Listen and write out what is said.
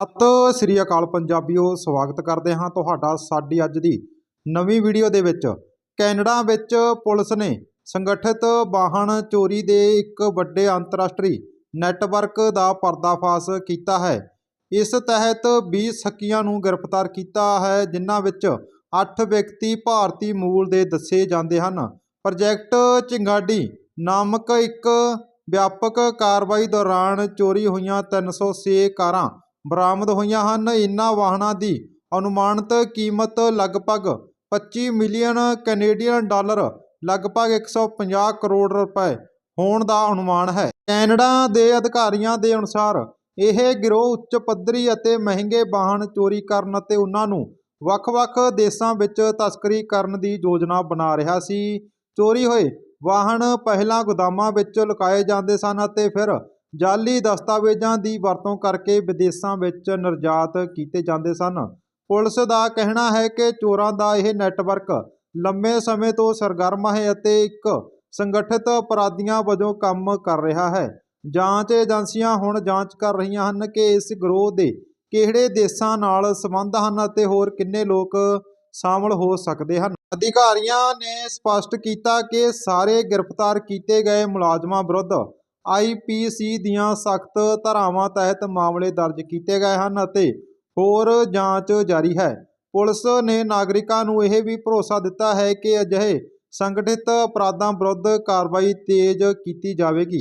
ਸਤਿ ਸ੍ਰੀ ਅਕਾਲ ਪੰਜਾਬੀਓ, ਸਵਾਗਤ ਕਰਦੇ ਹਾਂ ਤੁਹਾਡਾ ਸਾਡੀ ਅੱਜ ਦੀ ਨਵੀਂ ਵੀਡੀਓ ਦੇ ਵਿੱਚ। ਕੈਨੇਡਾ ਵਿੱਚ ਪੁਲਿਸ ਨੇ ਸੰਗਠਿਤ ਵਾਹਨ ਚੋਰੀ ਦੇ ਇੱਕ ਵੱਡੇ ਅੰਤਰਰਾਸ਼ਟਰੀ ਨੈਟਵਰਕ ਦਾ ਪਰਦਾਫਾਸ਼ ਕੀਤਾ ਹੈ। ਇਸ ਤਹਿਤ 20 ਸਕੀਆਂ ਨੂੰ ਗ੍ਰਿਫਤਾਰ ਕੀਤਾ ਹੈ, ਜਿਨ੍ਹਾਂ ਵਿੱਚ 8 ਵਿਅਕਤੀ ਭਾਰਤੀ ਮੂਲ ਦੇ ਦੱਸੇ ਜਾਂਦੇ ਹਨ। ਪ੍ਰੋਜੈਕਟ ਚਿੰਗਾਡੀ ਨਾਮਕ ਇੱਕ ਵਿਆਪਕ ਕਾਰਵਾਈ ਦੌਰਾਨ ਚੋਰੀ ਹੋਈਆਂ 306 ਕਾਰਾਂ ਬਰਾਮਦ ਹੋਈਆਂ ਹਨ। ਇਨ੍ਹਾਂ ਵਾਹਨਾਂ ਦੀ ਅਨੁਮਾਨਿਤ ਕੀਮਤ ਲਗਭਗ 25 ਮਿਲੀਅਨ ਕੈਨੇਡੀਅਨ ਡਾਲਰ, ਲਗਭਗ 150 ਕਰੋੜ ਰੁਪਏ ਹੋਣ ਦਾ ਅਨੁਮਾਨ ਹੈ। ਕੈਨੇਡਾ ਦੇ ਅਧਿਕਾਰੀਆਂ ਦੇ ਅਨੁਸਾਰ, ਇਹ ਗਿਰੋਹ ਉੱਚ ਪੱਧਰੀ ਅਤੇ ਮਹਿੰਗੇ ਵਾਹਨ ਚੋਰੀ ਕਰਨ ਅਤੇ ਉਹਨਾਂ ਨੂੰ ਵੱਖ-ਵੱਖ ਦੇਸ਼ਾਂ ਵਿੱਚ ਤਸਕਰੀ ਕਰਨ ਦੀ ਯੋਜਨਾ ਬਣਾ ਰਿਹਾ ਸੀ। ਚੋਰੀ ਹੋਏ ਵਾਹਨ ਪਹਿਲਾਂ ਗੋਦਾਮਾਂ ਵਿੱਚ ਲੁਕਾਏ ਜਾਂਦੇ ਸਨ ਅਤੇ ਫਿਰ ਜਾਲੀ ਦਸਤਾਵੇਜ਼ਾਂ ਦੀ ਵਰਤੋਂ ਕਰਕੇ ਵਿਦੇਸ਼ਾਂ ਵਿੱਚ ਨਿਰਯਾਤ ਕੀਤੇ ਜਾਂਦੇ ਸਨ। ਪੁਲਿਸ ਦਾ ਕਹਿਣਾ ਹੈ ਕਿ ਚੋਰਾਂ ਦਾ ਇਹ ਨੈਟਵਰਕ ਲੰਮੇ ਸਮੇਂ ਤੋਂ ਸਰਗਰਮ ਹੈ ਅਤੇ ਇੱਕ ਸੰਗਠਿਤ ਅਪਰਾਧੀਆਂ ਵਜੋਂ ਕੰਮ ਕਰ ਰਿਹਾ ਹੈ। ਜਾਂਚ ਏਜੰਸੀਆਂ ਹੁਣ ਜਾਂਚ ਕਰ ਰਹੀਆਂ ਹਨ ਕਿ ਇਸ ਗਰੋਹ ਦੇ ਕਿਹੜੇ ਦੇਸ਼ਾਂ ਨਾਲ ਸੰਬੰਧ ਹਨ ਅਤੇ ਹੋਰ ਕਿੰਨੇ ਲੋਕ ਸ਼ਾਮਲ ਹੋ ਸਕਦੇ ਹਨ। ਅਧਿਕਾਰੀਆਂ ਨੇ ਸਪਸ਼ਟ ਕੀਤਾ ਕਿ ਸਾਰੇ ਗ੍ਰਿਫਤਾਰ ਕੀਤੇ ਗਏ ਮੁਲਾਜ਼ਮਾਂ ਵਿਰੁੱਧ ਆਈਪੀਸੀ ਦੀਆਂ ਸਖਤ ਧਾਰਾਵਾਂ ਤਹਿਤ ਮਾਮਲੇ ਦਰਜ ਕੀਤੇ ਗਏ ਹਨ ਅਤੇ ਹੋਰ ਜਾਂਚ ਜਾਰੀ ਹੈ। ਪੁਲਿਸ ਨੇ ਨਾਗਰਿਕਾਂ ਨੂੰ ਇਹ ਵੀ ਭਰੋਸਾ ਦਿੱਤਾ ਹੈ ਕਿ ਅਜਿਹੇ ਸੰਗਠਿਤ ਅਪਰਾਧਾਂ ਵਿਰੁੱਧ ਕਾਰਵਾਈ ਤੇਜ਼ ਕੀਤੀ ਜਾਵੇਗੀ।